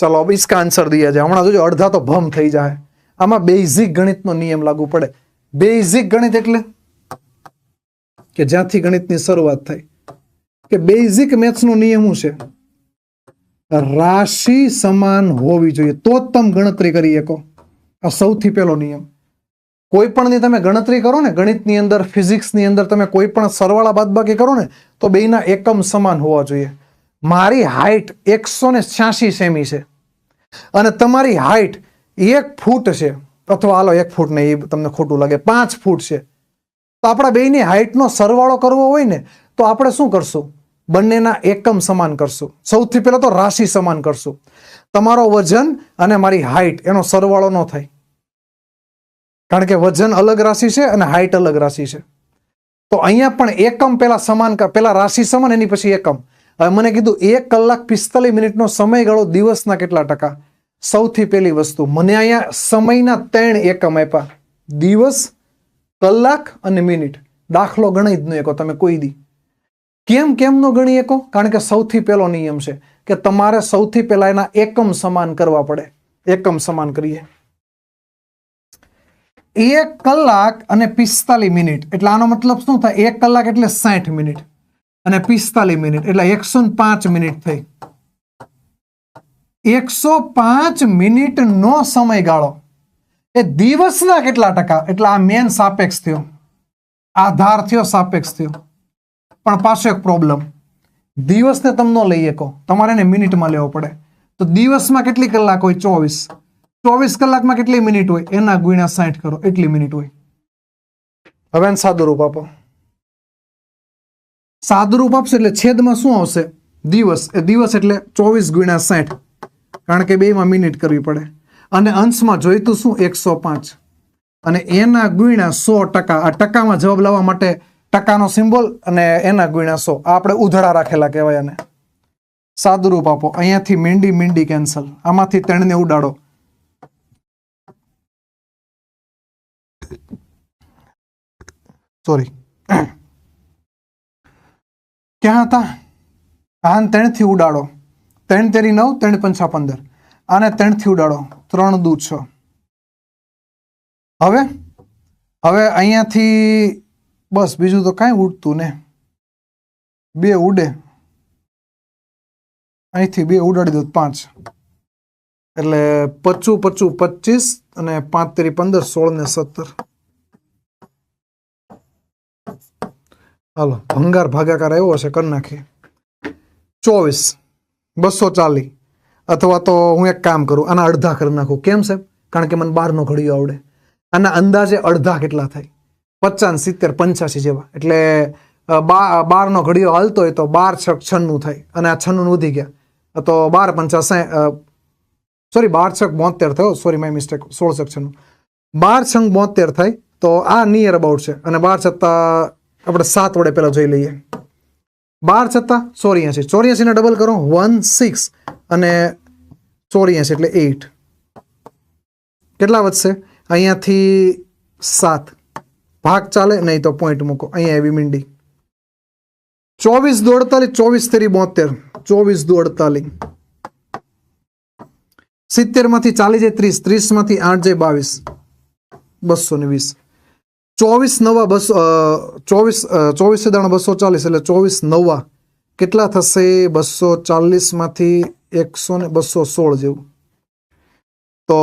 ચલો अब इसका आंसर दिया जाए હમણાં જોજો અડધા તો ભમ થઈ જાય આમાં બેઝિક ગણિતનો નિયમ લાગુ પડે બેઝિક ગણિત એટલે કે જ્યાંથી ગણિતની શરૂઆત થાય કે બેઝિક મેથ્સનો નિયમ શું છે રાશિ સમાન હોવી જોઈએ તો જ તમે ગણતરી કરી શકો આ સૌથી પહેલો નિયમ કોઈ પણની તમે ગણતરી કરો ને ગણિતની અંદર ફિઝિક્સની અંદર તમે કોઈ પણ સરવાળા બાદબાકી કરો ને તો બેયના એકમ સમાન હોવા જોઈએ મારી હાઈટ એકસો ને છ્યાસી સેમી છે અને તમારી હાઈટ એક ફૂટ છે. અથવા હાલો એક ફૂટ નહીં, એ તમને ખોટું લાગે, પાંચ ફૂટ છે. તો આપણા બેયની હાઈટનો સરવાળો કરવો હોય ને, તો આપણે શું કરશું? બંનેના એકમ સમાન કરશું. સૌથી પહેલા તો રાશિ સમાન કરશું. તમારો વજન અને મારી હાઈટ એનો સરવાળો ન થાય. કારણ કે વજન અલગ રાશિ છે અને હાઈટ અલગ રાશિ છે. તો અહીંયા પણ એકમ પેલા સમાન પેલા રાશિ સમાન, એની પછી એકમ. હવે મને કીધું, એક કલાક પિસ્તાલીસ મિનિટનો સમયગાળો દિવસના કેટલા ટકા? સૌથી પહેલી વસ્તુ, મને અહીંયા સમયના ત્રણ એકમ આપ્યા. દિવસ, કલાક અને મિનિટ. દાખલો ગણી જ નહીં એકો, તમે કોઈ દી. કેમ કેમ નો ગણી શકો કારણ કે સૌથી પહેલો નિયમ છે કે તમારે સૌથી પહેલા એના એકમ સમાન કરવા પડે. એકમ સમાન કરીએ. એક કલાક અને પિસ્તાલીસ મિનિટ. એટલે આનો મતલબ શું થાય? એક કલાક એટલે સાઠ મિનિટ. અને પિસ્તાલીસ મિનિટ, એટલે એકસો પાંચ મિનિટ થઈ. એકસો પાંચ મિનિટનો સમયગાળો. એ દિવસના કેટલા ટકા? એટલે આ મેન સાપેક્ષ થયો. આધાર થયો, સાપેક્ષ થયો. પણ પાછો એક પ્રોબ્લેમ દિવસને તમે ન લઈ શકો. તમારે એને મિનિટમાં લેવો પડે. તો દિવસમાં કેટલી કલાક હોય? ચોવીસ. ચોવીસ કલાકમાં કેટલી મિનિટ હોય? એના ગુણ્યા સાઠ કરો. એટલી મિનિટ હોય. હવે સાદું રૂપ આપો. સાદું આપશે એટલે છેદમાં શું આવશે? દિવસ. એ દિવસ એટલે ચોવીસ ગુણ્યા સાઠ. કારણ કે બેમાં મિનિટ કરવી પડે. અને અંશમાં જોઈતું શું? એકસો પાંચ. અને એના ગુણ્યા સો ટકા. આ ટકામાં જવાબ લાવવા માટે ટકાનો સિમ્બોલ અને એના ગુણ્યા સો. આપણે ઉધડા રાખેલા કહેવાય એને સાદું રૂપ આપો. અહીંયાથી મીંડી મીંડી કેન્સલ આમાંથી ત્રણને ઉડાડો. સોરી ક્યાં હતા? આને ત્રણથી ઉડાડો. ત્રણ તેરી નવ, ત્રણ પંચા પંદર. આને ત્રણથી ઉડાડો. ત્રણ દૂ છ. હવે? હવે અહીંયાથી બસ બીજું તો કાંઈ ઉડતું ને. બે ઉડે. અહીંથી બે ઉડાડી દો પાંચ. એટલે પચું પચું પચીસ અને પાંચ પંદર, સોળ ને સત્તર. હાલો, ભંગાર ભાગાકાર આવ્યો હશે, કરી નાખીએ ચોવીસ, બસો ચાલીસ અથવા તો હું એક કામ કરું, આના અડધા કરી નાખું. કેમ સાહેબ? કારણ કે મને બારનો ઘડિયો આવડે. આના અંદાજે અડધા કેટલા થાય? પચાસ, સિત્તેર, પંચ્યાસી જેવા. એટલે બાર બારનો ઘડિયો હાલતો હોય તો બાર છક છન્નું થાય. અને આ છન્નું વધી ગયા. તો બાર પંચાસ સોરી, બાર છક બોતેર થયો. Sorry, my mistake. સોળ છક છન્નું. બાર છંગ બોતેર થાય તો આ નિયર અબાઉટ છે. અને બાર છતાં આપણે સાત વડે પહેલાં જોઈ લઈએ. બાર છતાં ચોર્યાસી. ચોર્યાસીને ડબલ કરો વન સિક્સ અને ચોર્યાસી એટલે એઇટ કેટલા વધશે? અહીંયાથી સાત. ભાગ ચાલે, નહીં તો પોઈન્ટ મૂકો. અહીંયા એવી મીંડી. ચોવીસ દો અડતાલીસ, ચોવીસ તેરી બોતેર. ચોવીસ દો અડતાલીસ. સિત્તેરમાંથી ચાલી જાય ત્રીસ. ત્રીસમાંથી આઠ જાય બાવીસ. બસો ને વીસ. ચોવીસ નવા બસો ચોવીસ ચોવીસ દાણા બસો ચાલીસ એટલે ચોવીસ નવા. કેટલા થશે બસો ચાલીસમાંથી એકસો ને બસો સોળ જેવું? તો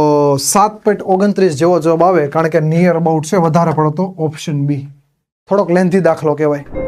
સાત પોઈન્ટ ઓગણત્રીસ જેવો જવાબ આવે, કારણ કે નિયર અબાઉટ છે, વધારે પડતો ઓપ્શન બી થોડોક લેન્થી દાખલો કહેવાય.